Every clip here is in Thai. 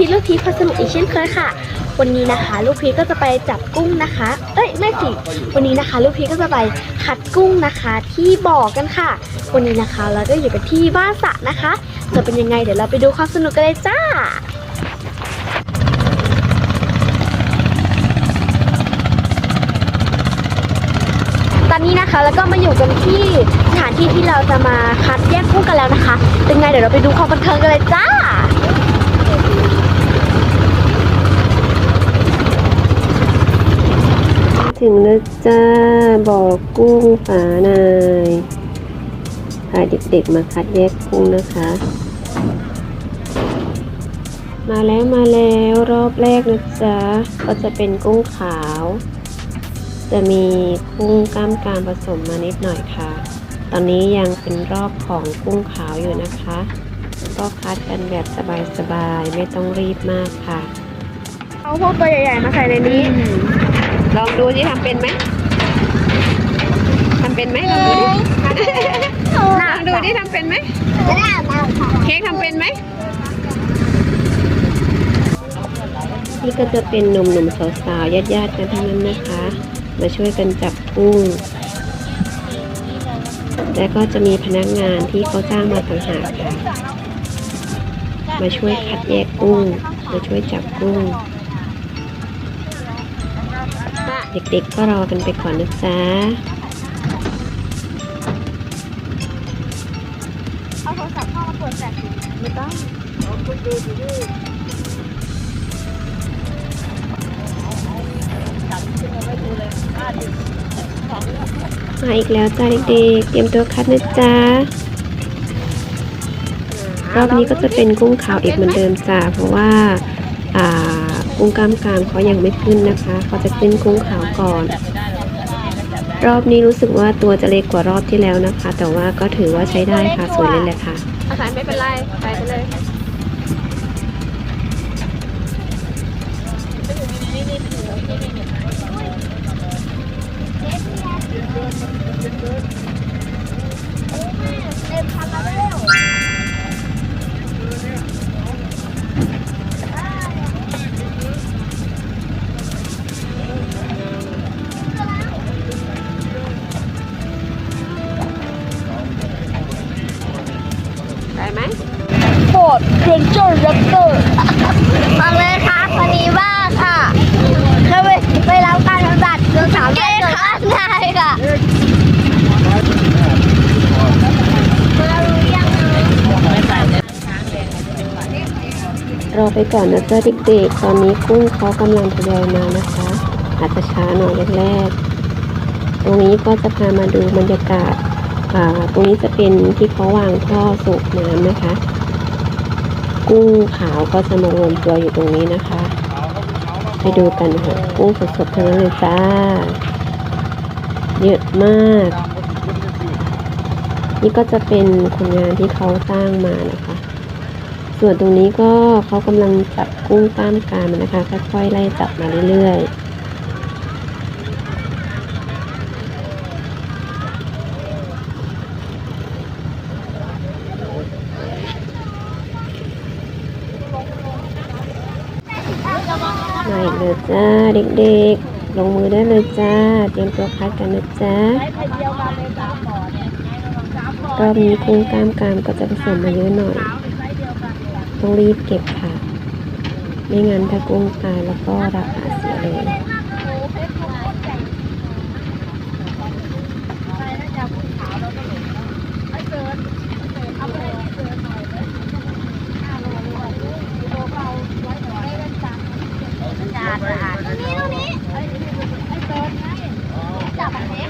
พีชลูกพีพาสนุกอีกเช่นเคยค่ะ วันนี้นะคะ ลูกพีชก็จะไปจับกุ้งนะคะ เอ้ยไม่สิ วันนี้นะคะ ลูกพีชก็จะไปคัดกุ้งนะคะ ที่บ่อกันค่ะ วันนี้นะคะเราก็อยู่กันที่บ้านสระนะคะ จะเป็นยังไงเดี๋ยวเราไปดูความสนุกกันเลยจ้าตอนนี้นะคะแล้วก็มาอยู่กันที่สถานที่ที่เราจะมาคัดแยกกุ้งกันแล้วนะคะเป็นไงเดี๋ยวเราไปดูความบันเทิงกันเลยจ้า ถึงแล้วจ้าบ่อกุ้งฝานายพาเด็กๆมาคัดแยกกุ้งนะคะ มาแล้วมาแล้วรอบแรกนะจ๊ะก็จะเป็นกุ้งขาว จะมีกุ้งกล้ามกรามผสมมานิดหน่อยค่ะ ตอนนี้ยังเป็นรอบของกุ้งขาวอยู่นะคะ ก็คัดกันแบบสบายๆไม่ต้องรีบมากค่ะ เอาพวกตัวใหญ่ๆมาใส่ในนี้ ลองดูที่ทำเป็นไหมทำเป็นไหมลองดูดิลองดูดิทำเป็นไหมเค้กทำเป็นไหมนี่ก็จะเป็นหนุ่มๆสาวๆญาติๆกันทั้งนั้นนะคะ มาช่วยกันจับกุ้งและก็จะมีพนักงานที่เขาจ้างมาต่างหากค่ะมาช่วยคัดแยกกุ้ง มาช่วยจับกุ้ง เด็กๆก็รอกันไปก่อนนะจ๊ะเอาโทรศัพท์เข้ามาเปิดแฟลชไม่ต้องมาอีกแล้วจ้าเด็กๆ เตรียมตัวคัดนะจ๊ะ รอบนี้ก็จะเป็นกุ้งขาวอีกเหมือนเดิมจ้าเพราะว่า อ่า กุ้งกล้ามกรามเขายังไม่ขึ้นนะคะเขาจะขึ้นกุ้งขาวก่อน รอบนี้รู้สึกว่าตัวจะเล็กกว่ารอบที่แล้วนะคะ แต่ว่าก็ถือว่าใช้ได้ค่ะสวยเลยแหละค่ะอาศัยไม่เป็นไรใส่ไปเลยไไปก่อนนะจ๊ะเด็กๆ ตอนนี้กุ้งเขากำลังทยอยมานะคะ อาจจะช้าหน่อยแรกๆ ตรงนี้ก็จะพามาดูบรรยากาศอ่าตรงนี้จะเป็นที่เขาวางท่อสูบน้ำนะคะ กุ้งขาวก็จะมารวมตัวอยู่ตรงนี้นะคะ ไปดูกันค่ะกุ้งสดๆทั้งนั้นเลยจ้า เยอะมาก นี่ก็จะเป็นคนงานที่เขาสร้างมานะคะ ส่วนตรงนี้ก็เขากำลังจับกุ้งกล้ามกรามนะคะ ค่อยๆไล่จับมาเรื่อยๆมาอีกเลยจ้าเด็กๆ ลงมือได้เลยจ้า เตรียมตัวคัดกันนะจ๊ะรอบนี้กุ้งกล้ามกรามก็จะผสมมาเยอะหน่อย ต้องรีบเก็บค่ะ ไม่งั้นถ้ากุ้งตายแล้วก็ราคาเสียเลยคัดให้เส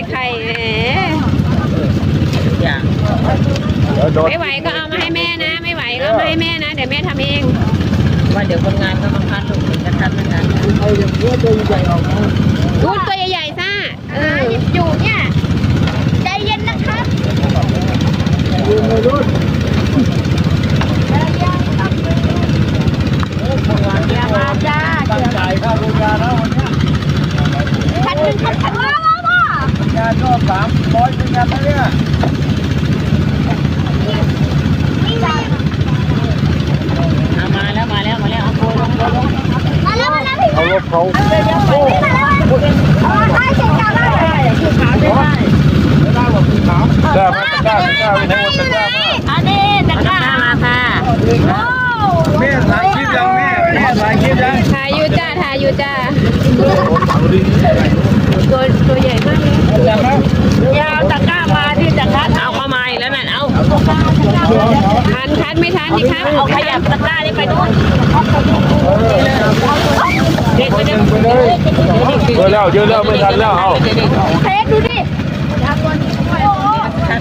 ไม่เกรงใจใครแหมอย่างไม่ไหวก็เอามาให้แม่นะ ไม่ไหวก็เอามาให้แม่นะ เดี๋ยวแม่ทำเอง ว่าเดี๋ยวคนงานก็มาคัดลูกถึงจะคัดไม่ทันกูดตัวใหญ่ๆซ่าเออหยิบอยู่เนี่ยใจเย็นนะครับ มาจ้า ตั้งใจเข้าโรงงานแล้ววันนี้ คันหนึ่งคันคันว้าวว้าวว้าว งานก็สามร้อยเป็นงานแล้วเนี่ย มาแล้วมาแล้วมาแล้วเอาโคนลงลง มาแล้วมาแล้วพี่ เอารถเขา มาแล้วเอาได้เสร็จแล้วได้ คือขาวได้ได้ได้หมดคือขาวได้มาตะ กร้าตะกร้าไปไหนหมดตะกร้ามาอันนี้ตะกร้ามาค่ะแม่ถ่ายคลิปยังแม่แม่ถ่ายคลิปยังถ่ายอยู่จ้าถ่ายอยู่จ้าตัวตัวใหญ่มากเลยยังนะยาวตะกร้ามาที่ตะกร้าเอาเข้ามาอีกแล้วแม่เอาทันทันไม่ทันนี่ครับเอาขยับตะกร้านี่ไปนู่นเด็กไปเลยไปเลยเยอะแล้วเยอะแล้วไม่ทันแล้วเอาเค้กดูดิทัน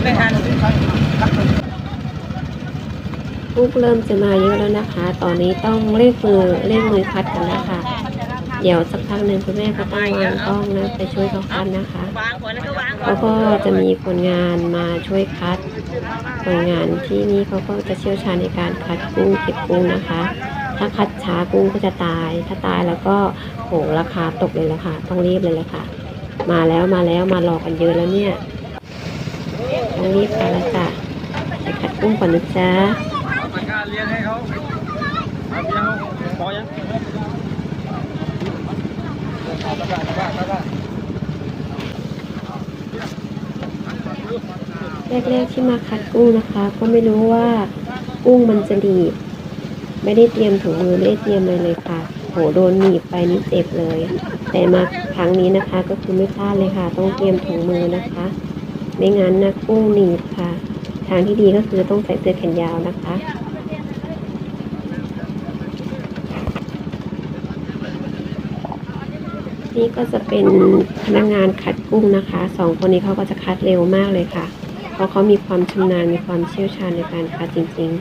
ไม่ทันลูกเริ่มจะมาเยอะแล้วนะคะ ตอนนี้ต้องเร่งมือเร่งมือคัดกันแล้วค่ะเดี๋ยวสักพักหนึ่งคุณแม่ก็ต้องวางกล้องนะไปช่วยเขาคัดนะคะวางก่อนแล้วก็วางแล้วก็จะมีคนงานมาช่วยคัดคนงานที่นี่เขาก็จะเชี่ยวชาญในการคัดกุ้งเก็บกุ้งนะคะ ถ้าคัดช้ากุ้งก็จะตาย ถ้าตายแล้วก็โหราคาตกเลยละค่ะ ต้องรีบเลยละค่ะ มาแล้วมาแล้วมารอกันเยอะแล้วเนี่ย ต้องรีบไปแล้วจ้ะไปคัดกุ้งก่อนนะจ๊ะเอาตะกร้าเลี้ยงให้เขาเอาเลี้ยงเขาพอยังแรกๆที่มาคัดกุ้งนะคะ ก็ไม่รู้ว่ากุ้งมันจะหนีบไม่ได้เตรียมถุงมือไม่ได้เตรียมอะไรเลยค่ะ โหโดนหนีบไปนี่เจ็บเลย แต่มาครั้งนี้นะคะก็คือไม่พลาดเลยค่ะ ต้องเตรียมถุงมือนะคะ ไม่งั้นนะกุ้งหนีบค่ะ ทางที่ดีก็คือต้องใส่เสื้อแขนยาวนะคะนี่ก็จะเป็นพนักงานคัดกุ้งนะคะสองคนนี้เขาก็จะคัดเร็วมากเลยค่ะ เพราะเขามีความชำนาญมีความเชี่ยวชาญในการคัดจริง ๆ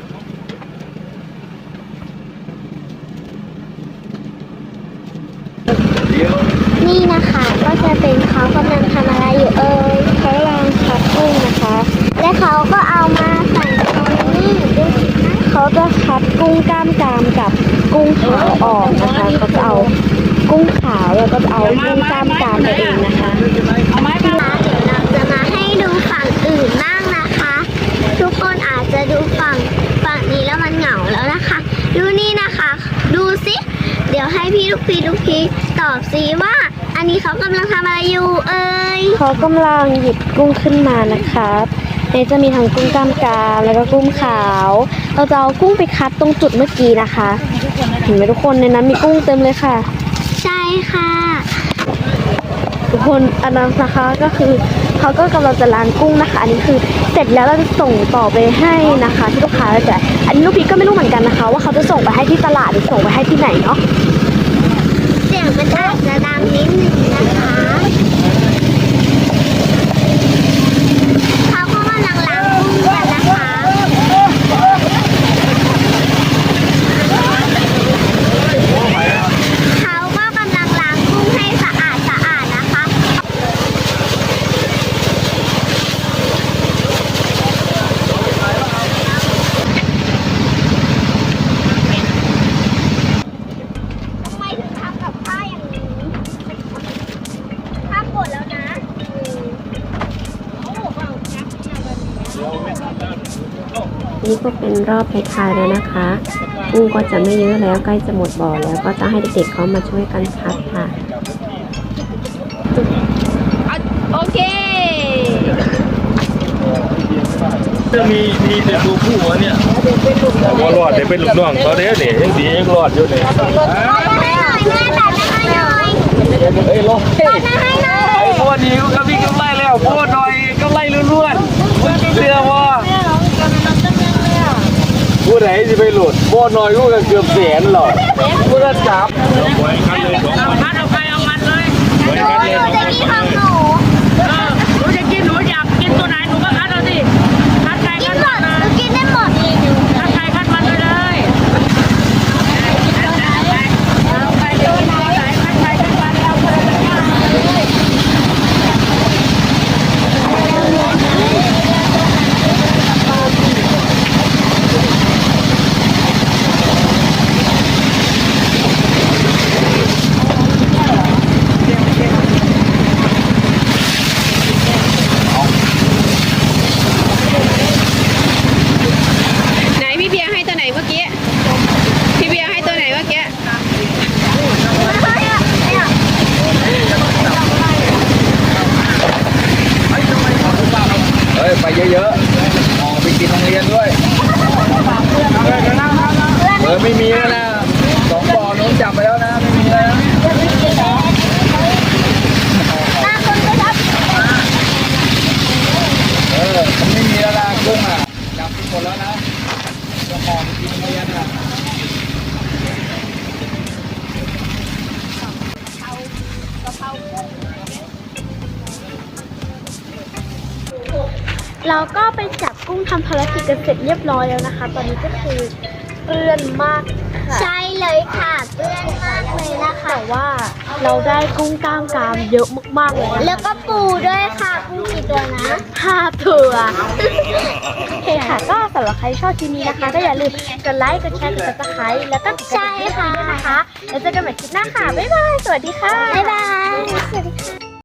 นี่นะคะก็จะเป็นเขากำลังทำอะไรอยู่เอ่ยเขากำลังคัดกุ้งนะคะ และเขาก็เอามาใส่ตรงนี้ดูสิคะ เขาจะคัดกุ้งกล้ามกรามกับกุ้งขาวออกนะคะเขาจะเอากุ้งขาวแล้วก็จะเอากุ้งกล้ามกรามไปเองนะคะเอาไม้มาเดี๋ยวเราจะมาให้ดูฝั่งอื่นบ้างนะคะ ทุกคนอาจจะดูฝั่งฝั่งนี้แล้วมันเหงาแล้วนะคะ ดูนี่นะคะ ดูสิเดี๋ยวให้พี่ลูกพีลูกพีตอบสิว่า อันนี้เขากำลังทำอะไรอยู่เอ่ยเขากำลังหยิบกุ้งขึ้นมานะครับในจะมีทั้งกุ้งกล้ามกรามแล้วก็กุ้งขาว เราจะเอากุ้งไปคัดตรงจุดเมื่อกี้นะคะ เห็นไหมทุกคนในนั้นมีกุ้งเต็มเลยค่ะ ใช่ค่ะ ทุกคนอันนั้นนะคะก็คือเขาก็กำลังจะล้างกุ้งนะคะ อันนี้คือเสร็จแล้วเราจะส่งต่อไปให้นะคะ ที่ลูกค้าจะอันนี้ลูกพีชก็ไม่รู้เหมือนกันนะคะ ว่าเขาจะส่งไปให้ที่ตลาดหรือส่งไปให้ที่ไหนเนาะเสียงมันอาจจะดังนิดนึงนะคะเขาก็กำลังล้างกุ้งกันนะ คะเขาก็กำลังล้างกุ้งให้สะอาดสะอาดนะคะ ทำไมถึงทำกับข้าวอย่างนี้ข้าวหมดแล้วนะ นี่ก็เป็น รอบท้ายๆแล้วนะคะ กุ้งก็จะไม่เยอะแล้วใกล้จะหมดบ่อแล้วก็จะให้เด็กๆเขามาช่วยกันคัดค่ะ โอเคจะมีมีแต่ตัวผู้วะเนี่ยเขารอดเดี๋ยวเป็นลูกน้องเขาเด้อเนี่ยยังดียังรอดอยู่เนี่ยให้หน่อยแม่ตัดให้หน่อยเอ้ยรอดให้หน่อยไอ้พวกนี้ก็มีกำไรแล้วพวกน้อยกำไรล้วนๆมึงเชื่อว่า ผู้ใดจะไปหลุดพวกน้อยกูก็เกือบแสนหรอกกูก็จับปล่อยกันเลยสองคนพัดเอาไปเอามันเลยปล่อยกันเลยสองจะคนกินของหนู เออหนูจะกินหนูอยากกินตัวไหนหนูก็คัดเอาสิคัดใคร กิ คั น ด หม มัน ดหนูกินได้หมด คัดใครคัดมันไปเลยเอาไปเดี๋ยวไหนไหนคัดใครคัดมันเอาคนละอย่าง ไหนพี่เบียร์ให้ตัวไหนเมื่อกี้ พี่เบียร์ให้ตัวไหนเมื่อกี้ เฮ้ยไปเยอะๆออกไปกินโรงเรียนด้วยเออไม่มีแล้วนะสองบ่อนู้นจับไปแล้วนะไม่มีแล้วนะ บางคนก็ชอบ เออมันไม่มีแล้วนะกุ้งอะจับไปหมดแล้วนะจะมองกินโรงเรียนอะ เราก็ไปจับกุ้งทำภาร กิจกันเสร็จเรียบร้อยแล้วนะคะ ตอนนี้ก็คือเปื้อนมากค่ะใช่เลยค่ะเปื้อนมากเลยนะคะ แต่ว่าเราได้กุ้งกล้ามกรามเยอะมากๆเลยนะแล้วก็ปูด้วยค่ะปูกี่ตัวนะ ห้าตัวโอเคค่ะก็สำหรับใครชอบคลิปนี้นะคะ ก็อย่าลืมกดไลค์กดแชร์กด subscribe แล้วก็กดกระดิ่งให้ด้วยนะคะแล้วเจอกันใหม่คลิปหน้าค่ะบ๊ายบายสวัสดีค่ะ บ๊ายบายสวัสดีค่ะ